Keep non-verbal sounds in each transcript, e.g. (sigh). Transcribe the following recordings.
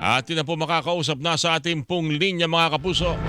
At yun na po makakausap na sa ating pong linya mga kapuso.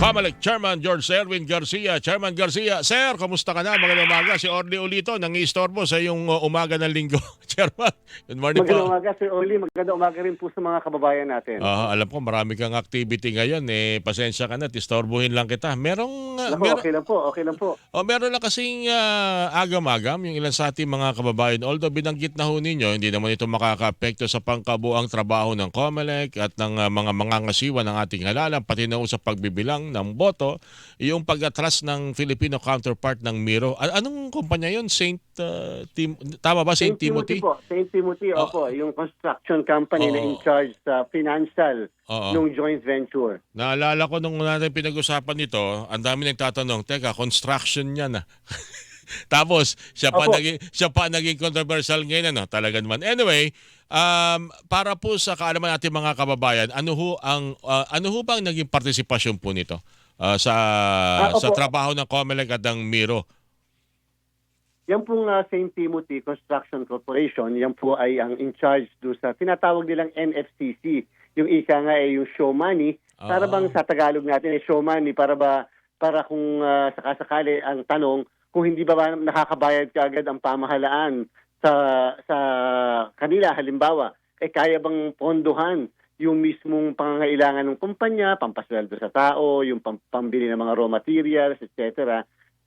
Comelec Chairman George Erwin Garcia. Chairman Garcia, Sir, kamusta ka na? Magandang umaga. Si Orly Ulito, nangi-istorbo sa iyong uh, umaga ng linggo. (laughs) Chairman, good morning Magandang po. umaga, Sir Oli. Magandang umaga rin po sa mga kababayan natin. Ah, alam ko marami kang activity ngayon. Eh, pasensya ka na, tistorbohin lang kita. Merong, uh, Naku, meron, okay lang po, okay lang po. O meron lang kasing ah, agam-agam yung ilan sa ating mga kababayan. Although binanggit na ho ninyo, hindi naman ito makaka-apekto sa pangkabuang trabaho ng COMELEC at ng ah, mga mangangasiwa ng ating halalan, pati na ho sa pagbibilang ng boto, yung pag-atras ng Filipino counterpart ng Miro. A- anong kumpanya yun? Saint ah, Tim- Tama ba? Saint, Timothy? po. Saint Timothy, Oh. opo. Yung construction company na Oh. in charge sa financial Oo. nung joint venture. Naalala ko nung natin pinag-usapan nito, ang dami nagtatanong, teka, construction yan ah. (laughs) Tapos, siya pa, Opo. naging, siya pa naging controversial ngayon, ano, talaga naman. Anyway, um, para po sa kaalaman natin mga kababayan, ano ho ang ah, ano ho bang naging partisipasyon po nito ah, sa Ah, sa trabaho ng COMELEC at ng Miro? Yan pong uh, St. Timothy Construction Corporation, yan po ay ang in charge do sa tinatawag nilang NFCC. Yung isa nga ay yung show money. Para Ah. bang sa Tagalog natin ay show money para ba para kung uh, sakasakali ang tanong kung hindi ba, ba nakakabayad ka agad ang pamahalaan sa sa kanila halimbawa eh kaya bang pondohan yung mismong pangangailangan ng kumpanya, pampasweldo sa tao, yung pam- pambili ng mga raw materials, etc.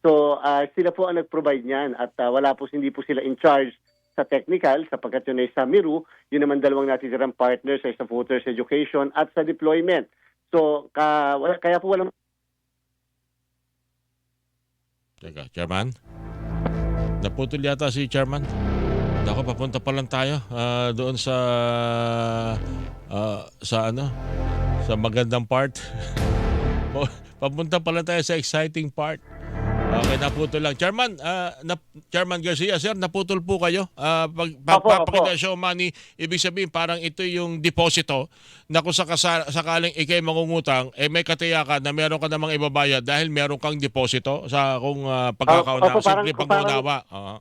So, ah, sila po ang nag-provide niyan at ah, wala po, hindi po sila in charge sa technical sapagkat yun ay sa Miru, yun naman dalawang natitirang partners ay sa voters education at sa deployment. So, ka, wala, kaya po walang Teka, Chairman? Naputol yata si Chairman. Ako, papunta pa lang tayo ah, doon sa ah, sa ano? Sa magandang part. Pa- (laughs) papunta pa lang tayo sa exciting part. Okay, naputol lang. Chairman, ah, na, Chairman Garcia, sir, naputol po kayo. Ah, pag pag- Opo, papakita opo. show money, ibig sabihin parang ito yung deposito na kung sakasa, sakaling ikay mangungutang, eh may katiyakan na meron ka namang ibabayad dahil meron kang deposito sa kung uh, pagkakauna, Opo, simple parang- pag-unawa. Oo.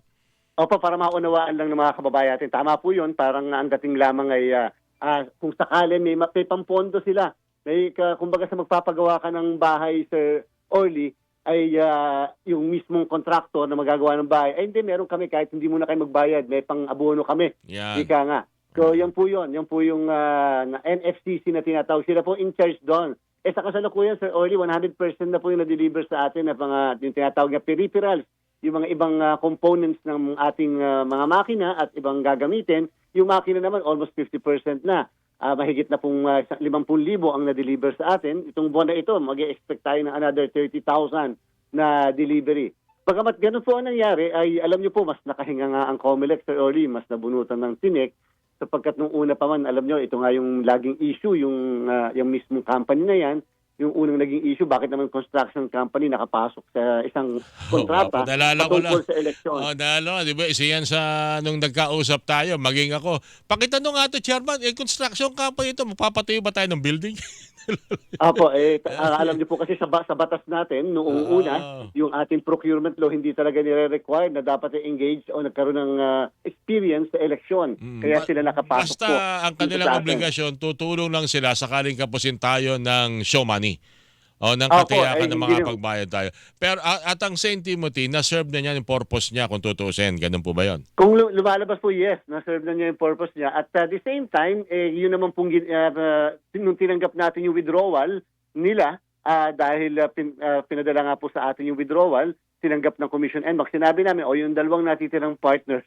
Opo, para maunawaan lang ng mga kababayan natin. Tama po yun. Parang ang dating lamang ay ah, ah, kung sakali may, ma- may pampondo sila. May, ka, kumbaga sa magpapagawa ka ng bahay, Sir Orly, ay ah, yung mismong kontraktor na magagawa ng bahay. Ay hindi, meron kami kahit hindi mo na kayo magbayad. May pang-abono kami. Yan. Ika nga. So, yan po yun. Yan po yung ah, na NFCC na tinatawag. Sila po in charge doon. Eh, sa kasalukuyan, Sir Orly, 100% na po yung na-deliver sa atin na mga, yung tinatawag na peripherals yung mga ibang ah, components ng ating ah, mga makina at ibang gagamitin. Yung makina naman, almost 50% na. Ah, mahigit na pong uh, 50,000 ang na-deliver sa atin. Itong buwan na ito, mag expect tayo ng another 30,000 na delivery. Pagamat ganun po ang nangyari, ay alam niyo po, mas nakahinga nga ang Comelec, Sir Orly, mas nabunutan ng tinik sapagkat nung una pa man, alam nyo, ito nga yung laging issue, yung, ah, yung mismong company na yan, yung unang naging issue, bakit naman construction company nakapasok sa isang (laughs) kontrata Oh, naalala ko lang. sa eleksyon. Oh, dalo, di ba? Isa yan sa nung nagkausap tayo, maging ako. Pakitanong nga to, Chairman, eh, construction company ito, magpapatayo ba tayo ng building? (laughs) (laughs) Apo, eh, alam niyo po kasi sa, ba- sa batas natin, noong Ah. una, yung ating procurement law hindi talaga nire-require na dapat i-engage o nagkaroon ng ah, experience sa eleksyon. Mm. Kaya sila nakapasok Basta po. ang dito kanilang sa atin. obligasyon, tutulong lang sila sakaling kapusin tayo ng show money. O ng Opo, katiyakan eh, ng hindi mga pagbayad tayo. Pero a- at ang St. Timothy, na-serve na niya yung purpose niya kung tutuusin. Ganun po ba yun? Kung lu- lumalabas po, yes, na-serve na niya yung purpose niya. At at the same time, eh, yun naman pong gin- ah, nung tinanggap natin yung withdrawal nila, ah, dahil ah, pin- ah, pinadala nga po sa atin yung withdrawal, tinanggap ng Commission NMAC, sinabi namin, o yung dalawang natitirang partners,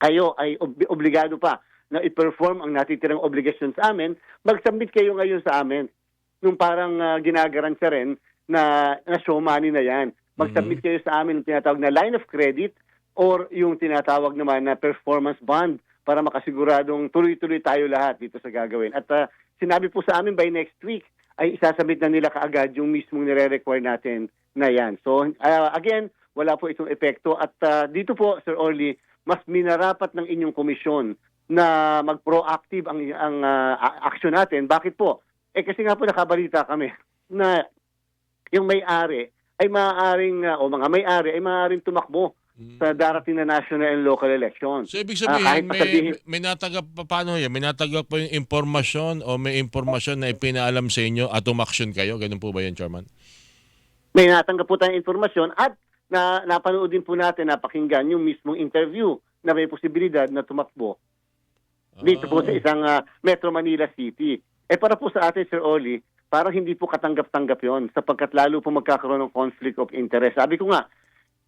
kayo ay ob- obligado pa na i-perform ang natitirang obligations sa amin, mag-submit kayo ngayon sa amin. Nung parang uh, ginagarantiya rin na, na show money na yan. Mag-submit kayo sa amin ng tinatawag na line of credit or yung tinatawag naman na performance bond para makasiguradong tuloy-tuloy tayo lahat dito sa gagawin. At uh, sinabi po sa amin by next week ay isasabit na nila kaagad yung mismong nire-require natin na yan. So uh, again, wala po itong epekto at uh, dito po Sir Orly, mas minarapat ng inyong komisyon na mag-proactive ang ang uh, action natin. Bakit po? Eh kasi nga po nakabalita kami (laughs) na yung may-ari ay maaaring uh, o mga may-ari ay maaaring tumakbo sa darating na national and local elections. So ibig Ah, kahit sabihin, pa may, sabihin- may natagap pa paano yan? May natagap pa yung impormasyon o may impormasyon na ipinaalam sa inyo at umaksyon kayo? Ganun po ba yan, Chairman? May natanggap po tayong informasyon at na napanood din po natin, napakinggan yung mismong interview na may posibilidad na tumakbo dito po sa Ah. isang ah, Metro Manila City. Eh para po sa atin, Sir Oli, parang hindi po katanggap-tanggap yon sapagkat lalo po magkakaroon ng conflict of interest. Sabi ko nga,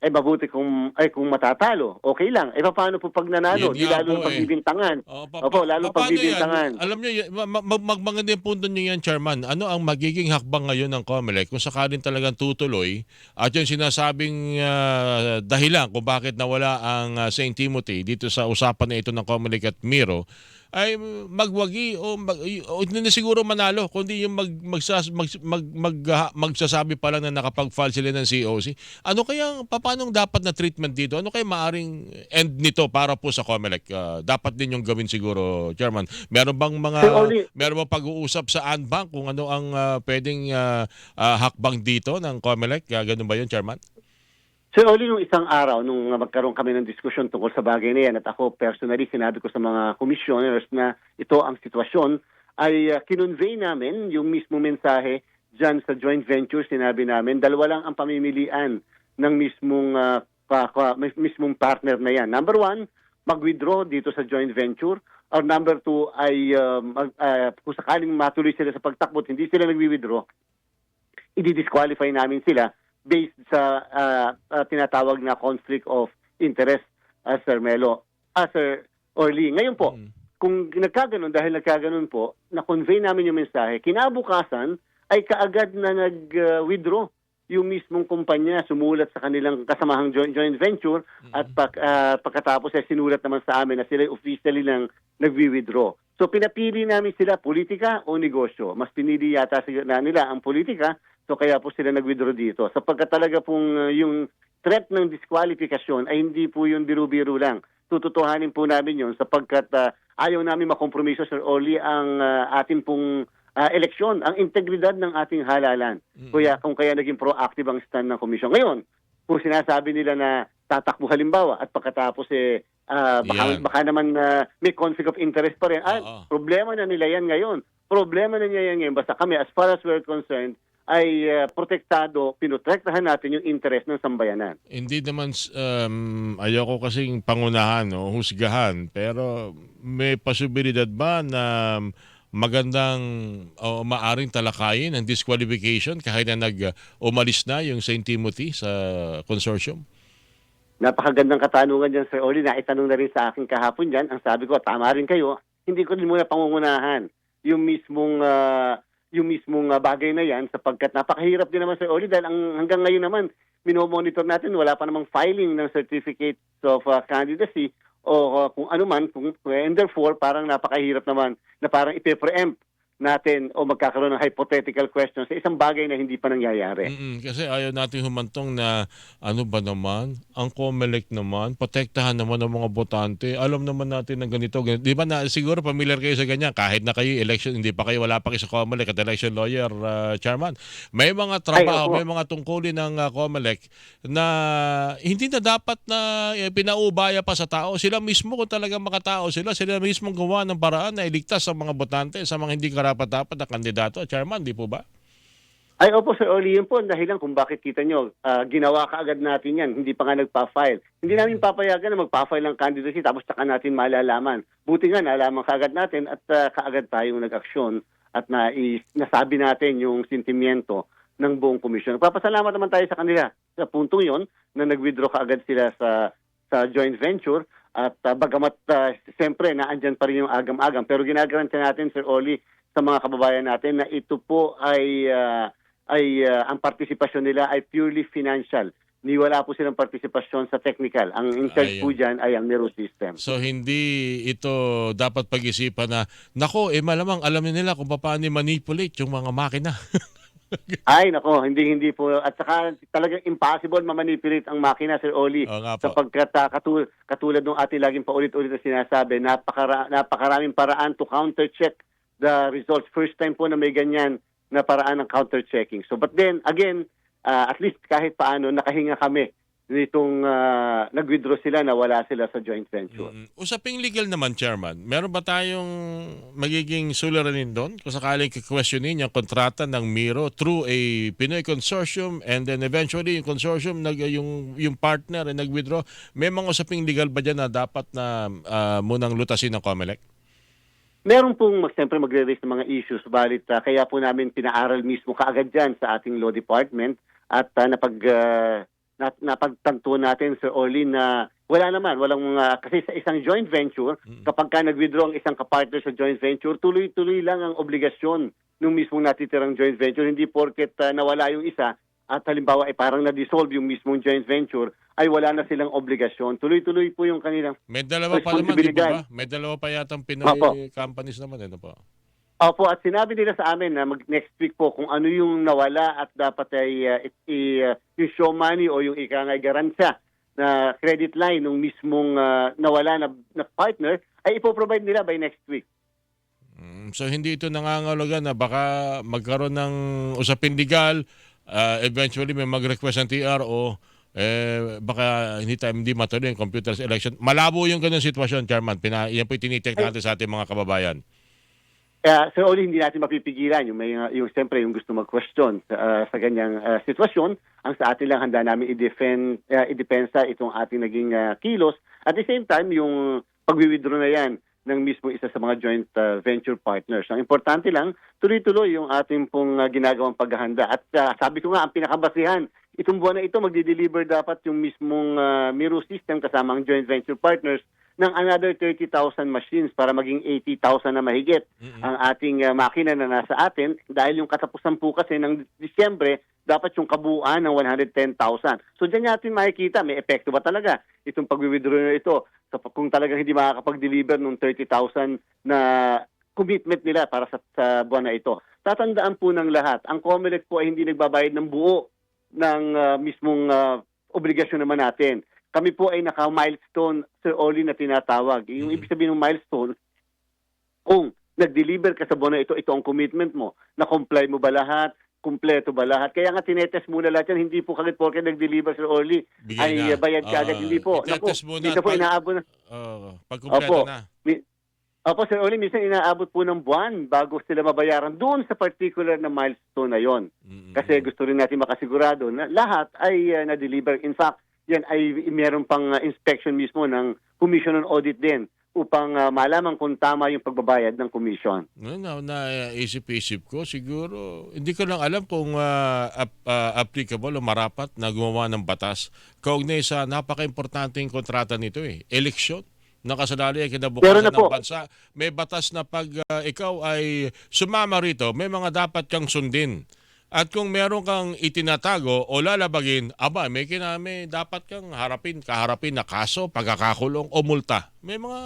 eh mabuti kung ay kung matatalo, okay lang. Eh paano po pag nanalo? Di lalo po ng eh. pagbibintangan. Oh, Opo, lalo paano pagbibintangan. yan? Alam niyo, y- ma- ma- mag maganda yung punto niyo yan, Chairman. Ano ang magiging hakbang ngayon ng COMELEC kung sakaling talagang tutuloy at yung sinasabing ah, dahilan kung bakit nawala ang ah, St. Timothy dito sa usapan na ito ng COMELEC at Miro ay magwagi o, mag, o hindi na siguro manalo kundi yung mag, magsas, mag, mag, mag, ah, magsasabi pa lang na nakapag-file sila ng COC. Ano kaya paano dapat na treatment dito? Ano kaya maaring end nito para po sa COMELEC? Ah, dapat din yung gawin siguro, Chairman. Meron bang mga meron bang pag-uusap sa ANBank kung ano ang ah, pwedeng ah, ah, hakbang dito ng COMELEC? Ah, ganun ba yun, Chairman? Sir Oli, nung isang araw, nung magkaroon kami ng diskusyon tungkol sa bagay na yan, at ako personally sinabi ko sa mga commissioners na ito ang sitwasyon, ay uh, kinonvey namin yung mismo mensahe dyan sa joint venture, sinabi namin, dalawa lang ang pamimilian ng mismong, ah, pa, pa- mis- mismong partner na yan. Number one, mag-withdraw dito sa joint venture, or number two ay um, mag- ah, kung sakaling matuloy sila sa pagtakbo hindi sila nagwi-withdraw, i-disqualify namin sila based sa ah, ah, tinatawag na conflict of interest, uh, Sir Melo, ah, Sir Orly. Ngayon po, Mm. kung nagkaganon, dahil nagkaganon po, na-convey namin yung mensahe, kinabukasan ay kaagad na nag-withdraw yung mismong kumpanya, sumulat sa kanilang kasamahang joint, joint venture at pag, ah, pagkatapos ay sinulat naman sa amin na sila officially lang nagwi-withdraw. So pinapili namin sila politika o negosyo. Mas pinili yata sila nila ang politika, so kaya po sila nag-withdraw dito. Sapagkat talaga pong uh, yung threat ng disqualification ay hindi po yung biro-biro lang. Tututuhanin po namin yun sapagkat ah, ayaw namin makompromiso, Sir Oli, ang ah, ating pong ah, eleksyon, ang integridad ng ating halalan. Kuya, kung kaya naging proactive ang stand ng komisyon. Ngayon, kung sinasabi nila na tatakbo halimbawa at pagkatapos eh ah, baka, Yan. baka naman na may conflict of interest pa rin. Ah, Oo. problema na nila yan ngayon. Problema na nila yan ngayon. Basta kami, as far as we're concerned, ay ah, protektado, pinotektahan natin yung interest ng sambayanan. Hindi naman um, ayoko kasing pangunahan o husgahan pero may posibilidad ba na magandang o maaring talakayin ang disqualification kahit na nag uh, umalis na yung St. Timothy sa consortium? Napakagandang katanungan dyan, Sir Oli. Naitanong na rin sa akin kahapon dyan. Ang sabi ko, tama rin kayo. Hindi ko din muna pangungunahan yung mismong ah, yung mismong bagay na yan sapagkat napakahirap din naman, Sir Oli, dahil ang, hanggang ngayon naman, minomonitor natin, wala pa namang filing ng certificate of ah, candidacy o ah, kung ano man, kung, and therefore, parang napakahirap naman na parang ipe-preempt natin o magkakaroon ng hypothetical question sa isang bagay na hindi pa nangyayari. Mm-mm, kasi ayaw natin humantong na ano ba naman, ang COMELEC naman, protektahan naman ng mga botante. Alam naman natin na ganito, ganito. Di ba na siguro familiar kayo sa ganyan, kahit na kayo election, hindi pa kayo, wala pa kayo sa COMELEC at election lawyer, uh, chairman. May mga trabaho, opo. may mga tungkulin ng uh, COMELEC na hindi na dapat na eh, pinaubaya pa sa tao. Sila mismo kung talagang makatao sila, sila mismo gumawa ng paraan na iligtas sa mga botante, sa mga hindi karapat-dapat na kandidato. Chairman, di po ba? Ay, opo, Sir Oli, yun po ang dahilan kung bakit kita nyo, ah, ginawa kaagad natin yan, hindi pa nga nagpa-file. Hindi namin papayagan na magpa-file ng candidacy tapos saka natin malalaman. Buti nga, nalaman kaagad natin at ah, kaagad tayong nag-aksyon at na nasabi natin yung sentimiento ng buong komisyon. Papasalamat naman tayo sa kanila sa puntong yon na nag-withdraw kaagad sila sa sa joint venture at ah, bagamat uh, siyempre naandyan pa rin yung agam-agam pero ginagarantya natin Sir Oli sa mga kababayan natin na ito po ay ah, ay ah, ang partisipasyon nila ay purely financial. Ni wala po silang partisipasyon sa technical. Ang in charge po dyan ay ang Miro system. So hindi ito dapat pag-isipan na nako eh malamang alam nila kung paano manipulate yung mga makina. (laughs) Ay nako, hindi hindi po at saka talagang impossible ma-manipulate ang makina Sir Oli. Po. sapagkat uh, katul- katulad ng ating laging paulit-ulit na sinasabi, napakara- napakaraming paraan to counter-check the results. First time po na may ganyan na paraan ng counter-checking. So but then, again, uh, at least kahit paano, nakahinga kami nitong ah, nag-withdraw sila na wala sila sa joint venture. Mm, Usaping legal naman, Chairman. Meron ba tayong magiging suliranin doon kung sakaling questionin yung kontrata ng Miro through a Pinoy consortium and then eventually yung consortium, nag, yung, yung partner ay nag-withdraw. May mga usaping legal ba dyan na dapat na ah, munang lutasin ng COMELEC? Meron pong mag, siyempre magre-raise ng mga issues, balit ah, kaya po namin pinaaral mismo kaagad dyan sa ating law department at ah, napag, ah, nap- napagtanto natin, Sir Orlin, na wala naman, walang mga, kasi sa isang joint venture, Mm. kapag ka nag-withdraw ang isang kapartner sa joint venture, tuloy-tuloy lang ang obligasyon ng mismong natitirang joint venture. Hindi porket ah, nawala yung isa at halimbawa ay parang na-dissolve yung mismong joint venture, ay wala na silang obligasyon. Tuloy-tuloy po yung kanilang May dalawa pa naman, di ba? May dalawa pa yatang Pinoy Opo. companies naman. Ano po? Opo, at sinabi nila sa amin na mag next week po kung ano yung nawala at dapat ay uh, i- uh, yung show money o yung ika nga garansya na credit line ng mismong uh, nawala na, na partner ay ipoprovide nila by next week. Mm, So hindi ito nangangalaga na baka magkaroon ng usapin legal, ah, eventually may mag-request ng TRO, eh, baka hindi tayo hindi matuloy yung computer's election. Malabo yung ganun sitwasyon, Chairman. Pina, yan po tinitek natin sa ating mga kababayan. Kaya so only hindi natin mapipigilan yung may uh, yung siyempre yung gusto mag-question uh, sa ganyang uh, sitwasyon. Ang sa atin lang handa namin i-defend uh, i-depensa itong ating naging uh, kilos. At the same time yung pagwi-withdraw na yan ng mismo isa sa mga joint uh, venture partners. Ang importante lang, tuloy-tuloy yung ating pong uh, ginagawang paghahanda. At uh, sabi ko nga, ang pinakabasihan, itong buwan na ito, magdi-deliver dapat yung mismong uh, Miro system kasama ang joint venture partners ng another 30,000 machines para maging 80,000 na mahigit ang ating uh, makina na nasa atin dahil yung katapusan po kasi ng Disyembre dapat yung kabuuan ng 110,000. So diyan natin makikita may epekto ba talaga itong pag-withdraw na ito kung talagang hindi makakapag-deliver ng 30,000 na commitment nila para sa, sa buwan na ito. Tatandaan po ng lahat, ang COMELEC po ay hindi nagbabayad ng buo ng uh, mismong uh, obligasyon naman natin. Kami po ay naka-milestone, Sir Oli, na tinatawag. Yung Mhm. ibig sabihin ng milestone, kung nag-deliver ka sa na ito, ito ang commitment mo. Na-comply mo ba lahat? Kumpleto ba lahat? Kaya nga tinetest muna lahat yan. Hindi po kagad porke nag-deliver Sir Oli Bigay ay na. uh, bayad ka agad. Ah, hindi po. Naku, muna dito po inaabot na. Oo, pag kumpleto Opo. na. Opo, Sir Oli, minsan inaabot po ng buwan bago sila mabayaran doon sa particular na milestone na yon. Kasi gusto rin natin makasigurado na lahat ay uh, na-deliver. In fact, yan ay meron pang uh, inspection mismo ng Commission on Audit din upang uh, malaman kung tama yung pagbabayad ng commission. No, na, na isip-isip ko siguro hindi ko lang alam kung ah, ap- ah, applicable o marapat na gumawa ng batas kaugnay sa napaka-importanteng kontrata nito eh, eleksyon nakasalali ay kinabukasan na ng bansa. May batas na pag ah, ikaw ay sumama rito, may mga dapat kang sundin. At kung meron kang itinatago o lalabagin, aba, may kinami, dapat kang harapin, kaharapin na kaso, pagkakakulong o multa. May mga,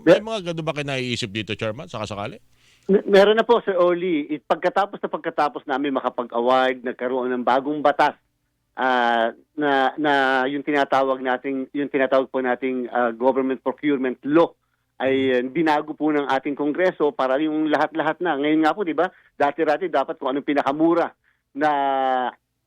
may mga ganun ba kayo naiisip dito, Chairman, sa kasakali? Mer- Meron na po, Sir Oli. Pagkatapos na pagkatapos namin makapag-award, nagkaroon ng bagong batas ah, na na yung tinatawag nating yung tinatawag po nating ah, government procurement law ay uh, binago po ng ating kongreso para yung lahat-lahat na. Ngayon nga po, 'di ba? Dati-dati dapat kung anong pinakamura na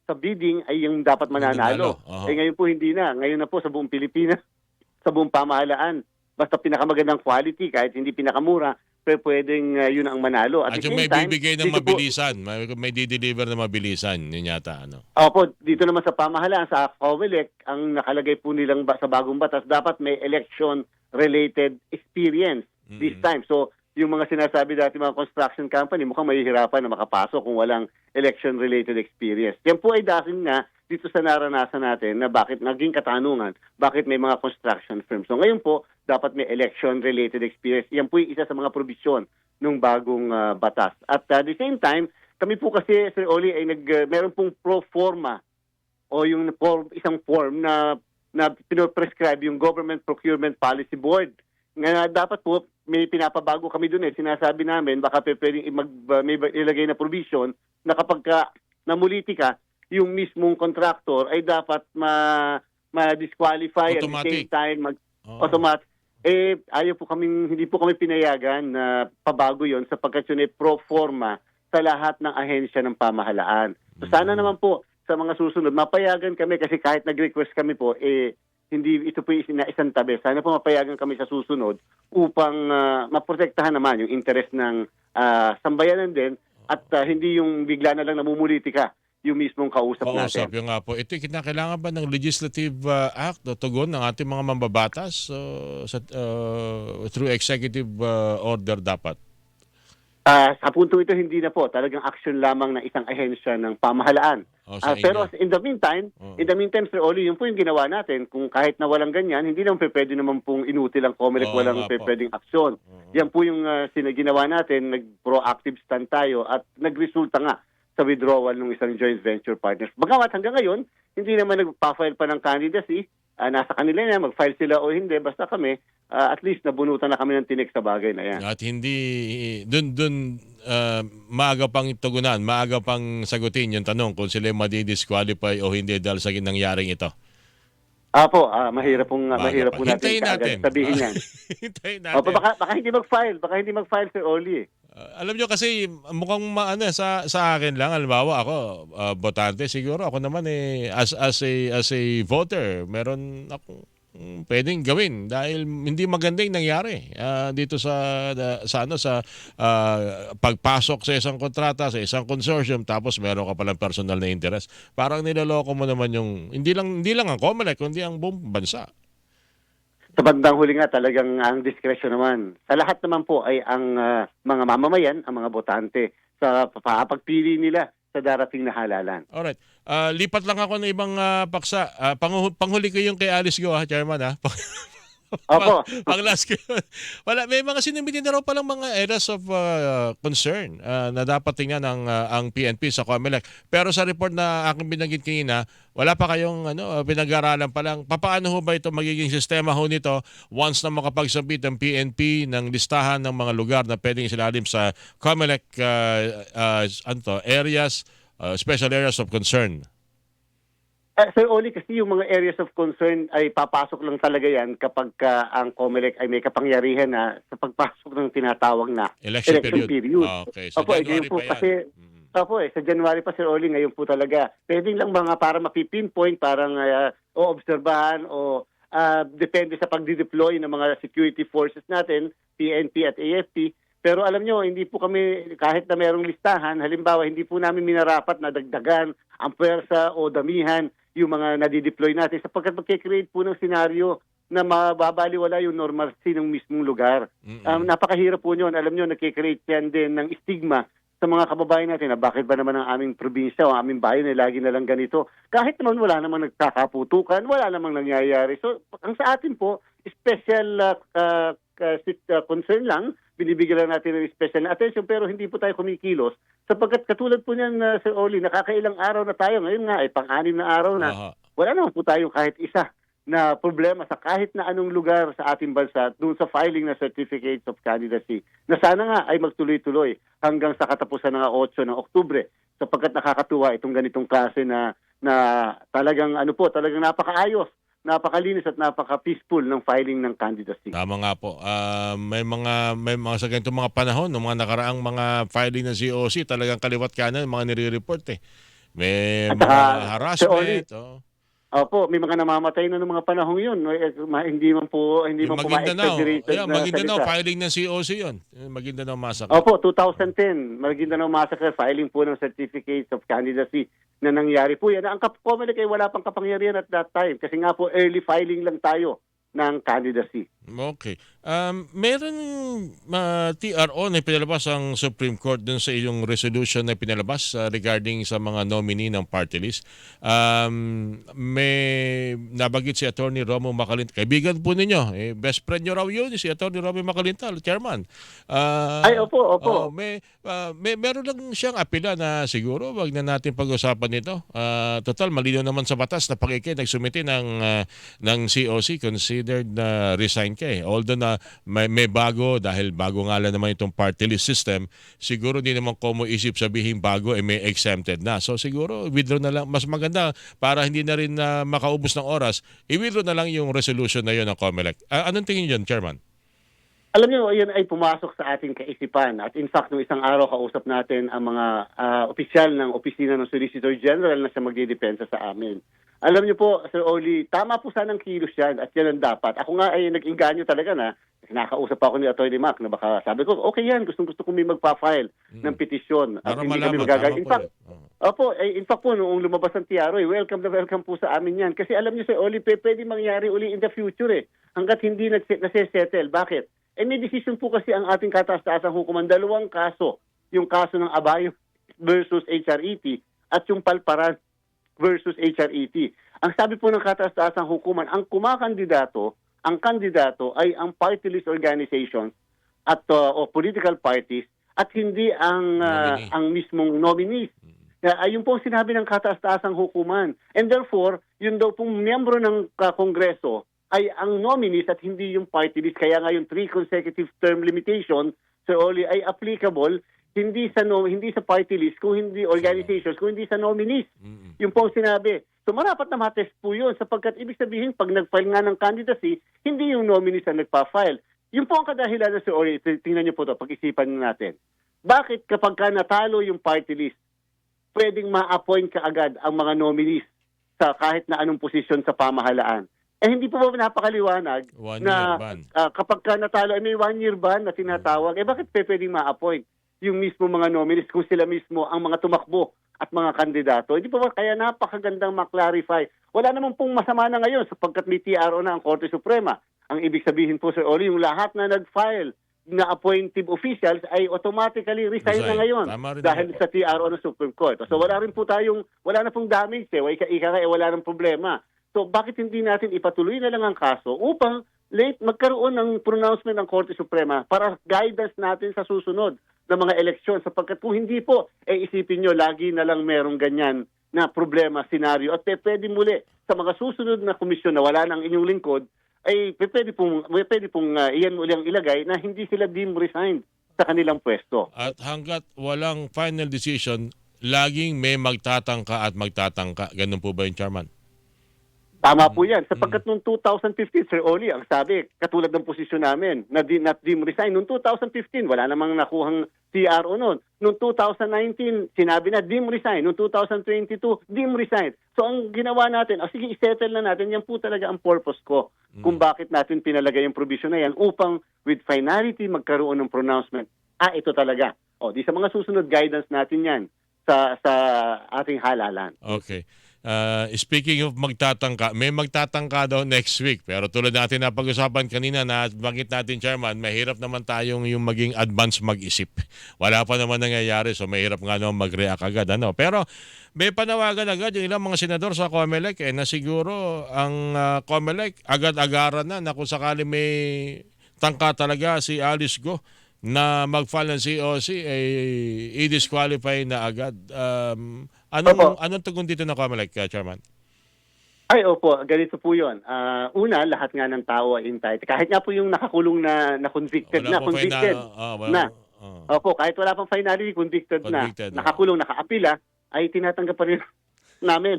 sa bidding ay yung dapat mananalo. Aha. Eh ngayon po hindi na. Ngayon na po sa buong Pilipinas, (laughs) sa buong pamahalaan, basta pinakamagandang quality kahit hindi pinakamura, pero pwedeng uh, yun ang manalo. At the yung may time, bibigay ng dito po- mabilisan, may, di-deliver na mabilisan, yun yata, ano. Opo, dito naman sa pamahalaan, sa COMELEC, ang nakalagay po nilang ba, sa bagong batas, dapat may election-related experience this Mm-mm. time. So, yung mga sinasabi dati mga construction company, mukhang mahihirapan na makapasok kung walang election-related experience. Yan po ay dahil nga dito sa naranasan natin na bakit naging katanungan, bakit may mga construction firms. So ngayon po, dapat may election-related experience. Yan po yung isa sa mga probisyon ng bagong ah, batas. At at the same time, kami po kasi, Sir Oli, ay nag, uh, meron pong pro forma o yung form, isang form na na pinoprescribe yung Government Procurement Policy Board. Nga dapat po may pinapabago kami doon eh. Sinasabi namin baka pwedeng mag, may ilagay na provision na kapag ka namuliti ka, yung mismong contractor ay dapat ma ma-disqualify at the same time mag Oo. automatic. Eh, ayaw po kami, hindi po kami pinayagan na pabago yon sapagkat yun ay pro forma sa lahat ng ahensya ng pamahalaan. So sana naman po, sa mga susunod, mapayagan kami kasi kahit nag-request kami po, eh, hindi ito po isang tabi. Sana po mapayagan kami sa susunod upang ah, maprotektahan naman yung interest ng ah, sambayanan din at ah, hindi yung bigla na lang namumulitika yung mismong kausap, Kausap natin. yung nga po. Ito, kinakailangan ba ng legislative uh, act o tugon ng ating mga mambabatas uh, sa, uh, through executive uh, order dapat? Ah, sa punto ito, hindi na po. Talagang action lamang ng isang ahensya ng pamahalaan. O, sa Ah, pero inyo? in the meantime, Oo. in the meantime, Sir Oli, yun po yung ginawa natin. Kung kahit na walang ganyan, hindi naman pwede naman pong inutil ang COMELEC, Oo walang pwedeng aksyon. Oo. Yan po yung uh, sinaginawa natin, nag-proactive stand tayo at nagresulta nga sa withdrawal ng isang joint venture partners. Bagamat hanggang ngayon, hindi naman nagpa-file pa ng candidacy. Ah, nasa kanila na, mag-file sila o hindi. Basta kami, ah, at least nabunutan na kami ng tinik sa bagay na yan. At hindi, dun, dun uh, maaga pang tugunan, maaga pang sagutin yung tanong kung sila madi-disqualify o hindi dahil sa nangyaring ito. Apo, ah, mahirap pong, Maaga mahirap po natin, Hintayin natin. sabihin yan. (laughs) Hintayin natin. Opo, baka, baka hindi mag-file. Baka hindi mag-file, Sir Oli. Eh. Uh, alam nyo kasi mukhang maano sa sa akin lang halimbawa ako uh, botante siguro ako naman eh as as a as a voter meron ako mm, pwedeng gawin dahil hindi maganda yung nangyari ah, dito sa da- sa ano sa ah, pagpasok sa isang kontrata sa isang consortium tapos meron ka palang personal na interest parang niloloko mo naman yung hindi lang hindi lang ang COMELEC kundi ang buong bansa Sa bandang huli nga talagang ang diskresyon naman. Sa lahat naman po ay ang ah, mga mamamayan, ang mga botante sa pagpili nila sa darating na halalan. Alright. Ah, lipat lang ako ng ibang ah, paksa. Panghu- panghuli ko yung kay Alice Go, ha, Chairman. Ha? (laughs) Opo. Pang last. (laughs) Wala, may mga sinumiti na raw palang mga areas of ah, concern ah, na dapat tingnan ng ah, ang PNP sa COMELEC. Pero sa report na aking binanggit kanina, wala pa kayong ano, ah, pinag-aralan pa lang. Papaano ho ba ito magiging sistema ho nito once na makapagsabit ang PNP ng listahan ng mga lugar na pwedeng isilalim sa COMELEC ah, ah, ano to, areas, ah, special areas of concern? Ah, Sir Oli, kasi yung mga areas of concern ay papasok lang talaga yan kapag ka ang COMELEC ay may kapangyarihan na sa pagpasok ng tinatawag na Election, Election period. period. Ah, okay. So Opo, eh, January po pa yan. kasi- Mm. Opo eh, sa January pa Sir Oli, ngayon po talaga. Pwedeng lang mga para mapipinpoint, parang uh, o obserbahan o ah, depende sa pagdi-deploy ng mga security forces natin, PNP at AFP. Pero alam nyo, hindi po kami, kahit na merong listahan, halimbawa, hindi po namin minarapat na dagdagan ang pwersa o damihan yung mga nadi-deploy natin sapagkat magkikreate po ng senaryo na mababaliwala yung normalcy ng mismong lugar. Mm-mm. Um, napakahirap po yun. Alam nyo, nakikreate yan din ng stigma sa mga kababayan natin na bakit ba naman ang aming probinsya o aming bayan ay lagi na lang ganito. Kahit naman wala namang nagkakaputukan, wala namang nangyayari. So, ang sa atin po, special uh, uh, uh, uh, concern lang, binibigyan lang natin ng special na attention pero hindi po tayo kumikilos sapagkat katulad po niyan, uh, Sir Oli, nakakailang araw na tayo. Ngayon nga, ay pang-anim na araw na Aha. wala naman po tayo kahit isa na problema sa kahit na anong lugar sa ating bansa doon sa filing ng certificates of candidacy na sana nga ay magtuloy-tuloy hanggang sa katapusan ng 8 ng Oktubre sapagkat nakakatuwa itong ganitong klase na na talagang ano po talagang napakaayos napakalinis at napaka-peaceful ng filing ng candidacy. Tama nga po. Ah, may mga may mga sa ganitong mga panahon, ng mga nakaraang mga filing ng COC, talagang kaliwat kanan mga nire-report eh. May At mga saka, harassment. oh. Opo, may mga namamatay na ng mga panahong yun. Eh, Hindi man po hindi man po Ayan, na Maguindanao, filing ng COC yun. Maguindanao Massacre. Opo, 2010, Maguindanao Massacre, filing po ng certificates of candidacy na nangyari po yan. Ang COMELEC ay wala pang kapangyarihan at that time kasi nga po early filing lang tayo ng candidacy. Okay. Um, meron uh, TRO na pinalabas ang Supreme Court dun sa iyong resolution na pinalabas uh, regarding sa mga nominee ng party list. Um, may nabagit si Attorney Romo Macalintal. Kaibigan po ninyo. Eh, best friend nyo raw yun, si Attorney Romo Macalintal, chairman. Uh, Ay, opo, opo. Oh, may, uh, may meron lang siyang apela na siguro wag na natin pag-usapan ito. Uh, total malinaw naman sa batas na pakikay nagsumite ng uh, ng COC considered na resign ka eh. Although na may, may bago dahil bago nga lang naman itong party list system, siguro di naman ko mo isip sabihin bago eh may exempted na. So siguro withdraw na lang mas maganda para hindi na rin na makaubos ng oras, i-withdraw na lang yung resolution na yon ng COMELEC. Ah, anong tingin niyo, Chairman? Alam niyo, yan ay pumasok sa ating kaisipan. At in fact, nung isang araw kausap natin ang mga ah, opisyal ng opisina ng Solicitor General na siya magdidepensa sa amin. Alam niyo po, Sir Oli, tama po sanang kilos yan at yan ang dapat. Ako nga ay nag-inganyo talaga na nakausap ako ni Atty. Mac na baka sabi ko, okay yan, gustong gusto ko may magpa-file ng petisyon. At Para hindi kami malaman, magagawa. tama In po fact. Oo. Opo, eh, in fact po, noong lumabas ang Tiaroy, welcome na welcome po sa amin yan. Kasi alam niyo, Sir Oli, pwede mangyari uli in the future eh. Hanggat hindi nase-settle. Bakit? Eh may decision po kasi ang ating kataas-taasang hukuman. Dalawang kaso. Yung kaso ng Abayo versus HRET at yung Palparan versus HRET. Ang sabi po ng kataas-taasang hukuman, ang kumakandidato, ang kandidato ay ang party list organizations at uh, o political parties at hindi ang uh, Nominee. ang mismong nominees. Uh, ayun po ang sinabi ng kataas-taasang hukuman. And therefore, yun daw pong miyembro ng uh, Kongreso ay ang nominees at hindi yung party list. Kaya nga yung three consecutive term limitation, Sir Oli, ay applicable hindi sa no, hindi sa party list, kung hindi organizations, kung hindi sa nominees. Mm-mm. Yung po ang sinabi. So marapat na matest po yun sapagkat ibig sabihin pag nag-file nga ng candidacy, hindi yung nominees ang nagpa-file. Yun po ang kadahilan na Sir Ori, tingnan niyo po to, pag-isipan natin. Bakit kapag ka natalo yung party list, pwedeng ma-appoint ka agad ang mga nominees sa kahit na anong posisyon sa pamahalaan? Eh hindi po ba napakaliwanag One na ah, kapag ka natalo, ay may one-year ban na tinatawag, eh bakit pwedeng ma-appoint yung mismo mga nominees kung sila mismo ang mga tumakbo at mga kandidato? Hindi po ba kaya napakagandang maklarify? Wala naman pong masama na ngayon sapagkat may TRO na ang Korte Suprema. Ang ibig sabihin po, Sir Oli, yung lahat na nag-file na appointed officials ay automatically resign, Resign. na ngayon dahil sa TRO ng Supreme Court. So wala rin po tayong, wala na pong damage eh. Ika, ika nga, eh, wala nang problema. So bakit hindi natin ipatuloy na lang ang kaso upang late magkaroon ng pronouncement ng Korte Suprema para guidance natin sa susunod na mga eleksyon sapagkat kung hindi po, eh isipin nyo, lagi na lang merong ganyan na problema, senaryo. At pwede muli sa mga susunod na komisyon na wala ng inyong lingkod, ay pwede pong, pwede pong uh, iyan muli ang ilagay na hindi sila deemed resigned sa kanilang pwesto. At hanggat walang final decision, laging may magtatangka at magtatangka. Ganun po ba yung chairman? Tama po yan. Sapagkat noong 2015, Sir Oli, ang sabi, katulad ng posisyon namin, na di, not dim resign. Noong 2015, wala namang nakuhang TRO noon. Noong 2019, sinabi na dim resign. Noong 2022, dim resign. So ang ginawa natin, oh, sige, isettle na natin. Yan po talaga ang purpose ko kung bakit natin pinalagay yung provision na yan upang with finality magkaroon ng pronouncement. Ah, ito talaga. O, di sa mga susunod guidance natin yan sa sa ating halalan. Okay. Uh, speaking of magtatangka, may magtatangka daw next week. Pero tulad natin na pag-usapan kanina na bakit natin, Chairman, mahirap naman tayong yung maging advance mag-isip. Wala pa naman nangyayari, so mahirap nga naman mag-react agad. Ano? Pero may panawagan agad yung ilang mga senador sa COMELEC eh, na siguro ang uh, COMELEC agad-agaran na na kung sakali may tangka talaga si Alice Go na mag-file ng COC ay i-disqualify na agad. Um, anong, Opo. anong tugon dito na COMELEC, uh, Chairman? Ay, opo, ganito po yun. Ah, una, lahat nga ng tao ay entitled. Kahit nga po yung nakakulong na, na convicted na, pa convicted. final- ah, wala, na. ah. Opo, kahit wala pang finality, convicted, Convicted, na, oh. nakakulong, nakaapila, ay tinatanggap pa rin (laughs) namin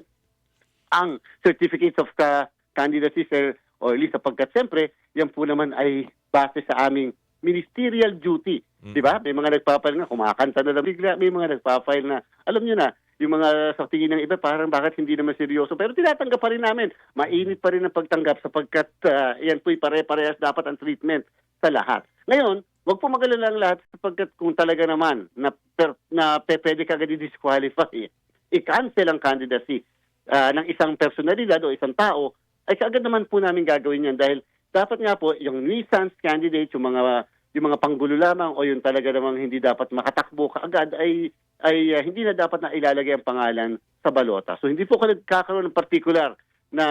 ang certificates of uh, candidacy, sir, or at least sapagkat siyempre, yan po naman ay base sa aming ministerial duty. Mm. Di ba? May mga nagpapile na, kumakanta na lang bigla, may mga nagpapile na, alam nyo na, yung mga sa tingin ng iba, parang bakit hindi naman seryoso. Pero tinatanggap pa rin namin. Mainit pa rin ang pagtanggap sapagkat uh, yan po'y pare-parehas dapat ang treatment sa lahat. Ngayon, wag po magalala ang lahat sapagkat kung talaga naman na, per, na pe- pwede ka agad i-disqualify, (laughs) i-cancel ang candidacy ah, ng isang personalidad o isang tao, ay kaagad naman po namin gagawin yan dahil dapat nga po yung nuisance candidate, yung mga yung mga panggulo lamang o yung talaga namang hindi dapat makatakbo kaagad ay ay ah, hindi na dapat na ilalagay ang pangalan sa balota. So hindi po ka nagkakaroon ng particular na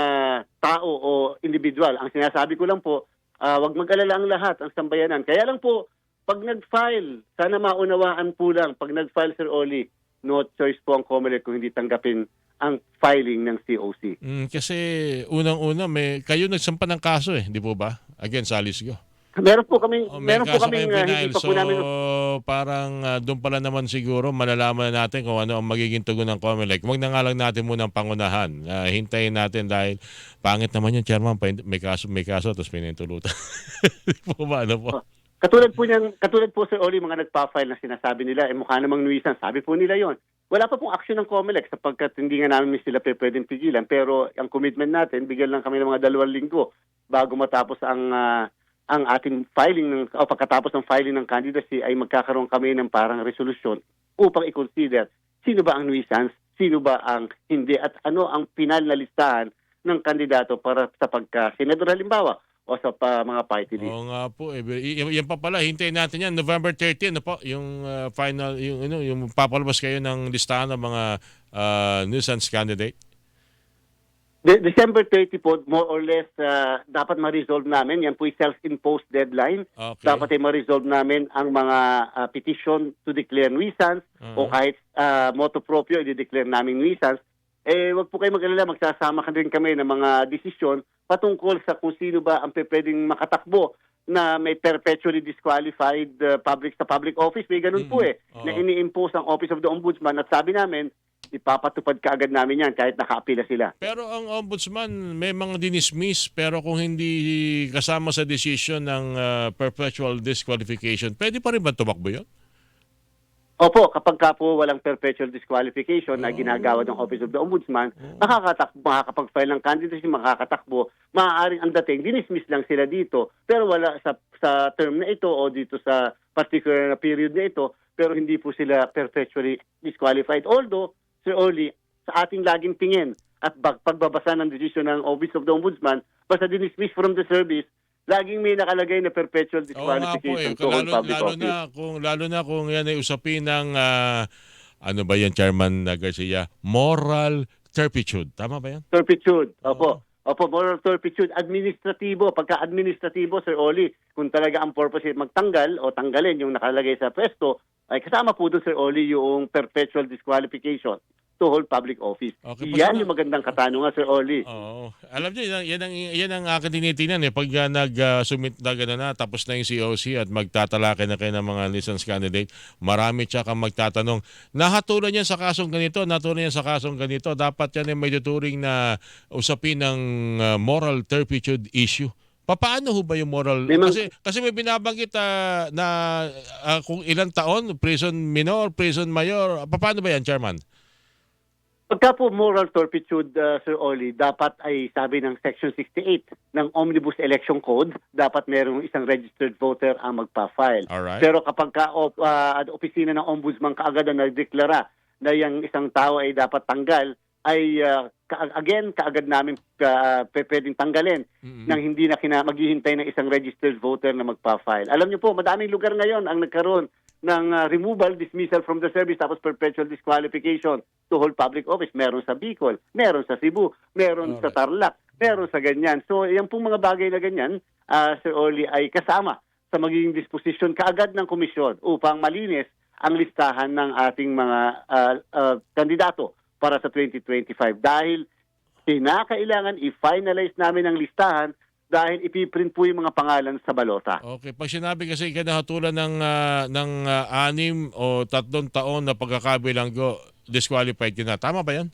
tao o individual. Ang sinasabi ko lang po, ah, wag mag-alala ang lahat, ang sambayanan. Kaya lang po, pag nag-file, sana maunawaan po lang, pag nag-file Sir Oli, no choice po ang COMELEC kung hindi tanggapin ang filing ng COC. Mm, kasi unang-una, may, kayo nagsampa ng kaso eh, di po ba? Again, sa Alice Go. Meron po kaming Oh, meron po ah, final. hindi pa So, po namin parang ah, doon pala naman siguro malalaman na natin kung ano ang magiging tugon ng COMELEC. Huwag na nga lang natin muna ang pangunahan. Ah, hintayin natin dahil pangit naman yung chairman. May kaso, may kaso, tapos pinintulutan. (laughs) Po ba? Ano po? Katulad po niyang, katulad po Sir Oli, mga nagpa-file na sinasabi nila, eh mukha namang nuisance. Sabi po nila yon. Wala pa pong action ng COMELEC sapagkat hindi nga namin sila pwedeng pigilan. Pero ang commitment natin, bigyan lang kami ng mga dalawang linggo bago matapos ang ah, ang ating filing ng o pagkatapos ng filing ng candidacy ay magkakaroon kami ng parang resolusyon upang i-consider sino ba ang nuisance, sino ba ang hindi at ano ang pinal na listahan ng kandidato para sa pagka-senador halimbawa o sa pa, mga party list. Oo nga po. Eh, y- yan pa pala, hintayin natin yan. November 13 na po, yung uh, final, yung, ano, yung papalabas kayo ng listahan ng mga uh, nuisance candidate. De- December 30 po, more or less, ah, dapat ma-resolve namin. Yan po yung self-imposed deadline. Okay. Dapat ay ma-resolve namin ang mga ah, petition to declare nuisance o Mhm. kahit uh, moto proprio, i-declare namin nuisance. Eh, wag po kayo mag-alala, magsasama ka din kami ng mga desisyon patungkol sa kung sino ba ang pwedeng makatakbo na may perpetually disqualified ah, public sa public office. May ganun po Mhm. eh, na Oo. ini-impose ang Office of the Ombudsman at sabi namin, ipapatupad ka agad namin yan kahit nakaapila sila. Pero ang ombudsman may mga dinismiss pero kung hindi kasama sa decision ng uh, perpetual disqualification, pwede pa rin ba tumakbo yun? Opo, kapag ka po walang perpetual disqualification na ginagawa ng Office of the Ombudsman, Oh. makakatakbo, makakapag-file ng candidacy, makakatakbo, maaaring ang dating, dinismiss lang sila dito, pero wala sa, sa term na ito o dito sa particular na period na ito, pero hindi po sila perpetually disqualified. Although, Sir Oli, sa ating laging tingin at pagbabasa ng desisyon ng Office of the Ombudsman, basta dinismiss from the service, laging may nakalagay na perpetual Oo nga po eh. disqualification to Lalo, public lalo office. na kung lalo na kung yan ay usapin ng ah, ano ba yan Chairman uh, Garcia? Moral turpitude. Tama ba yan? Turpitude. Oo. Opo. Moral turpitude. Administratibo. Pagka-administratibo, Sir Oli, kung talaga ang purpose ay magtanggal o tanggalin yung nakalagay sa pwesto, ay kasama po doon, Sir Oli, yung perpetual disqualification to hold public office. Okay, Yan yung magandang katanungan, Sir Oli. Oo. Alam niyo, yan, yan, ang, yan ang akin tinitingnan eh. Pag uh, nag-submit na gano'n na, tapos na yung COC at magtatalakay na kayo ng mga license candidate, marami tsaka magtatanong, nahatulan yan sa kasong ganito, nahatulan yan sa kasong ganito, dapat yan ay may tuturing na usapin ng uh, moral turpitude issue. Papaano ho ba yung moral? May kasi kasi may binabanggit ah, na ah, kung ilang taon, prison minor, prison mayor. Paano ba yan, Chairman? Pagka po moral turpitude, uh, Sir Oli, dapat ay sabi ng Section 68 ng Omnibus Election Code, dapat merong isang registered voter ang magpa-file. Alright. Pero kapag ka op, at opisina ng ombudsman kaagad na nagdeklara na yung isang tao ay dapat tanggal, ay ah, ka- again, kaagad namin uh, pwedeng tanggalin Mm-mm. nang hindi na kina, maghihintay ng isang registered voter na magpa-file. Alam niyo po, madaming lugar ngayon ang nagkaroon ng ah, removal, dismissal from the service, tapos perpetual disqualification to hold public office. Meron sa Bicol, meron sa Cebu, meron sa Alright. Tarlac, meron sa ganyan. So, yan pong mga bagay na ganyan, ah, Sir Oli, ay kasama sa magiging disposition kaagad ng komisyon upang malinis ang listahan ng ating mga ah, ah, kandidato para sa 2025. Dahil kinakailangan i-finalize namin ang listahan dahil ipiprint po yung mga pangalan sa balota. Okay, pag sinabi kasi kinahatulan ng ah, ng ah, anim o tatlong taon na pagkakabilanggo, disqualified ka na. Tama ba 'yan?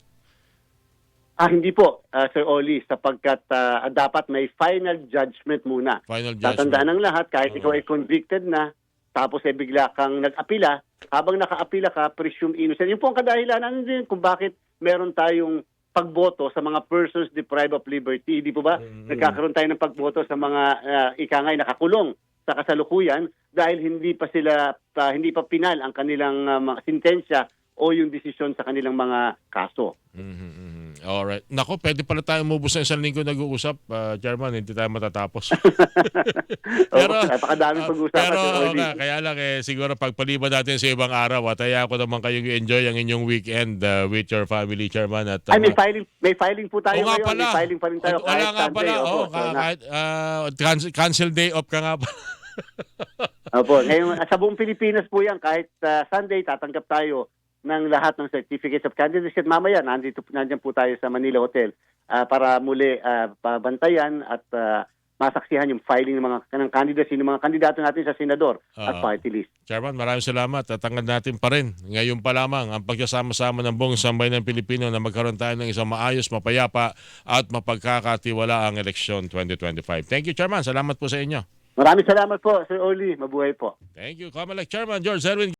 Ah, hindi po, ah, Sir Oli, sapagkat ah, dapat may final judgment muna. Final judgment. Tatandaan ng lahat, kahit Oo. ikaw ay convicted na, tapos ay bigla kang nag-apila, habang naka-apila ka, presume innocent. Yun po ang kadahilanan din kung bakit meron tayong pagboto sa mga persons deprived of liberty. Di po ba? Mm. Nagkakaroon tayo ng pagboto sa mga uh, ikangay nakakulong sa kasalukuyan dahil hindi pa sila pa- hindi pa pinal ang kanilang ah, mga sintensya o yung desisyon sa kanilang mga kaso. Mhm, mhm. Alright. Nako, pwede pala tayo umubos ng isang linggo nag-uusap, ah, Chairman. Hindi tayo matatapos. (laughs) Pero, napakadaming ah, pag-usapan. pero nga, kaya lang eh, siguro pagpaliban natin sa ibang araw at kaya ako naman kayong enjoy ang inyong weekend ah, with your family, Chairman. At, Ay, may ah, filing, may filing po tayo nga ngayon. pala. May filing pa rin tayo. Wala kahit nga pala. Opo, Oh, so kahit, ah, cancel, cancel day off ka nga pala. (laughs) Opo, ngayon, sa buong Pilipinas po yan, kahit ah, Sunday, tatanggap tayo ng lahat ng certificates of candidacy. At mamaya, nandito, nandyan po tayo sa Manila Hotel ah, para muli ah, pabantayan at ah, masaksihan yung filing ng mga ng candidacy ng mga kandidato natin sa senador Ah. at party list. Chairman, maraming salamat. At natin pa rin. Ngayon pa lamang ang pagsasama-sama ng buong sambay ng Pilipino na magkaroon tayo ng isang maayos, mapayapa at mapagkakatiwala ang eleksyon 2025. Thank you, Chairman. Salamat po sa inyo. Maraming salamat po, Sir Oli. Mabuhay po. Thank you, Comelec Chairman George Erwin